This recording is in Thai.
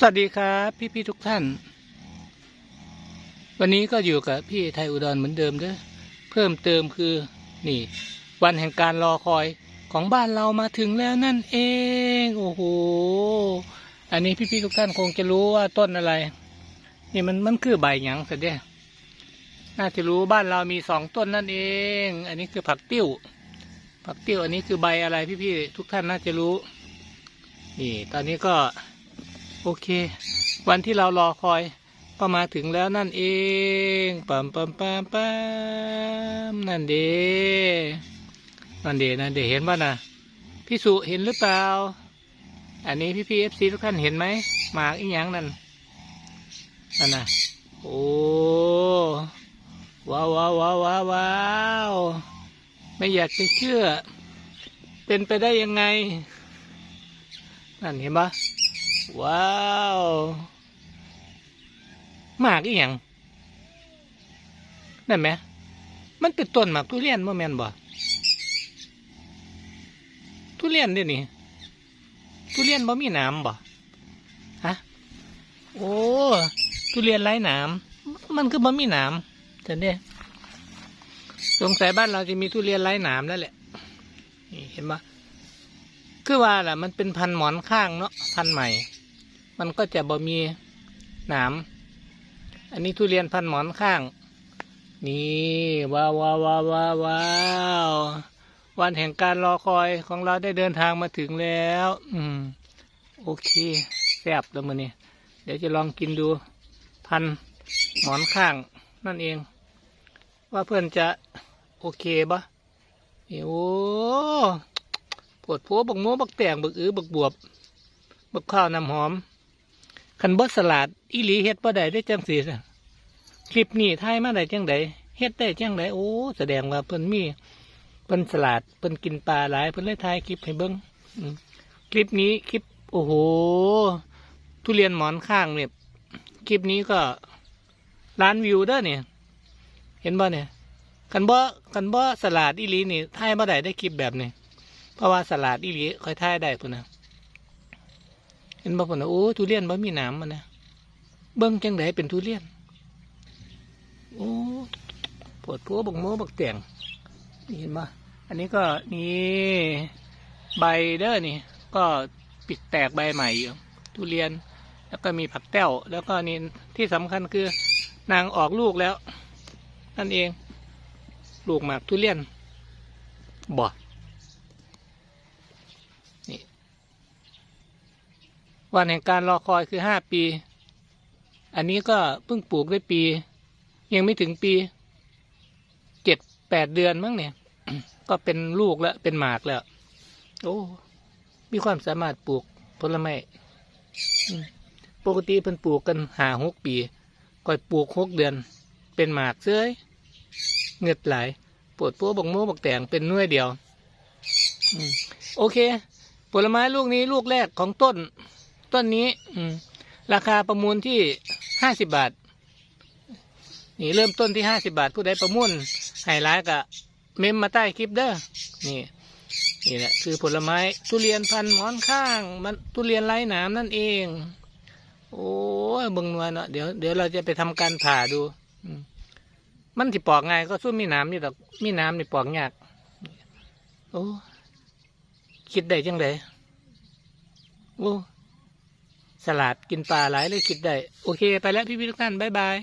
สวัสดีครับพี่พี่ๆทุกท่าน วันนี้ก็อยู่กับพี่ไทยอุดรเหมือนเดิมเด้อเพิ่มเติมคือนี่ วันแห่งการรอคอยของบ้านเรามาถึงแล้วนั่นเองโอ้โหอันนี้พี่พี่ๆทุกท่านคงจะรู้ว่าต้นอะไร นี่มันมันคือใบหยังสัเดียน่าจะรู้บ้านเรามีสองต้นนั่นเอง อันนี้คือผักติ้ว ผักติ้วอันนี้คือใบอะไรพี่พี่ๆทุกท่านน่าจะรู้ นี่ ตอนนี้ก็ โอเค วันที่เรารอคอยก็มาถึงแล้วนั่นเองปั๊มปั๊มปั๊มปั๊มนั่นเดนั่นเดนั่นเดเห็นป่ะนะพี่สุเห็นหรือเปล่า อันนี้พี่พีเอฟซีทุกท่านเห็นไหมหมากอีหยังนั่นนั่นนะโอ้ว้าวว้าวว้าวว้าววาวไม่อยากจะเชื่อ เป็นไปได้ยังไง นั่นเห็นปะ ว้าวหมากอีหยังนั่นไหมมันเป็นต้นหมากทุเรียนโมแมนบ่ทุเรียนเด้นี่ทุเรียนบ่มีนามบ่ฮะโอ้ทุเรียนไร้นามมันคือบ่มีนามแต่เนี่ยสงสัยบ้านเราจะมีทุเรียนไร้นามแล้วแหละนี่เห็นปะคือว่าแหละมันเป็นพันหมอนข้างเนาะพันใหม่ มันก็จะบ่มีหนาม อันนี้ทุเรียนพันหมอนข้าง นี่ว้าวว้าวว้าวว้าววาววันแห่งการรอคอยของเราได้เดินทางมาถึงแล้ว อืม โอเคแซ่บแล้วมันนี่เดี๋ยวจะลองกินดู พันหมอนข้าง นั่นเอง ว่าเพื่อนจะโอเคปะนี่โอ้ปวดพัวบักโมบักแต่งบักอือบักบวบ บักข้าวน้ำหอม คันบดสลัดอีหลีเฮ็ดบ่ได้ได้จังสีซะคลิปนี้ถ่ายมาได้จังไดเฮ็ดได้จังไดโอ้แสดงว่าเพิ่นมีเพิ่นสลัดเพิ่นกินปลาหลายเพิ่นเลยถ่ายคลิปให้เบิ่งคลิปนี้คลิปโอ้โหทุเรียนหมอนข้างเนี่ยคลิปนี้ก็ล้านวิวเด้อเนี่ยเห็นบ่เนี่ยคันบ่คันบ่สลัดอีหลีนี่ถ่ายบ่ได้ได้คลิปแบบนี้เพราะว่าสลัดอีหลีค่อยท่ายได้พุ่นนะ ห็นบ่พุ่นนะโอ้ทุเรียนบ่มีหนามมันนะเบิ่งจังไดเป็นทุเรียน โอ้ปวดพัวบักโมบักแตงนี่เห็นบ่อันนี้ก็นี่ใบเด้อนี่ ก็ปิดแตกใบใหม่อยู่ทุเรียน แล้วก็มีผักแต้ว แล้วก็นี่ที่สำคัญคือนางออกลูกแล้ว นั่นเอง ลูกหมากทุเรียนบ่ วันแห่งการรอคอยคือห้าปี อันนี้ก็เพิ่งปลูกได้ปี ยังไม่ถึงปีเจ็ดแปดเดือนมั้งเนี่ย ก็เป็นลูกแล้วเป็นหมากแล้ว โอ้ มีความสามารถปลูกผลไม้ปกติเพิ่นปลูกกันหาหกปีก็ปลูกหกเดือน เป็นหมากเซ้ยเงือดไหลายปวดปัวบกโมบกแตงเป็นน่วยเดียวโอเค ผลไม้ลูกนี้ลูกแรกของต้น ต้นนี้อืมราคาประมูลที่ห้าสิบบาท นี่เริ่มต้นที่ห้าสิบาท ผู้ใดประมูลให้ร้ายกะเมมมาใต้คลิปเด้อนี่นี่แหละคือผลไม้ทุเรียนพันหมอนข้าง มันทุเรียนไร้หนามนั่นเอง โอ้ยเบิ่งนวลเนาะเดี๋ยวเดี๋ยวเราจะไปทำการผ่าดูอืมมันที่ปอกง่ายก็สู้มีหน้ำนี่ดอกมีหน้ำนี่ปอกยากโอ้คิดได้จังไดโอ้ สลัดกินปลาหลายเลยคิดได้ โอเค ไปแล้วพี่พี่ทุกท่าน บ๊ายบาย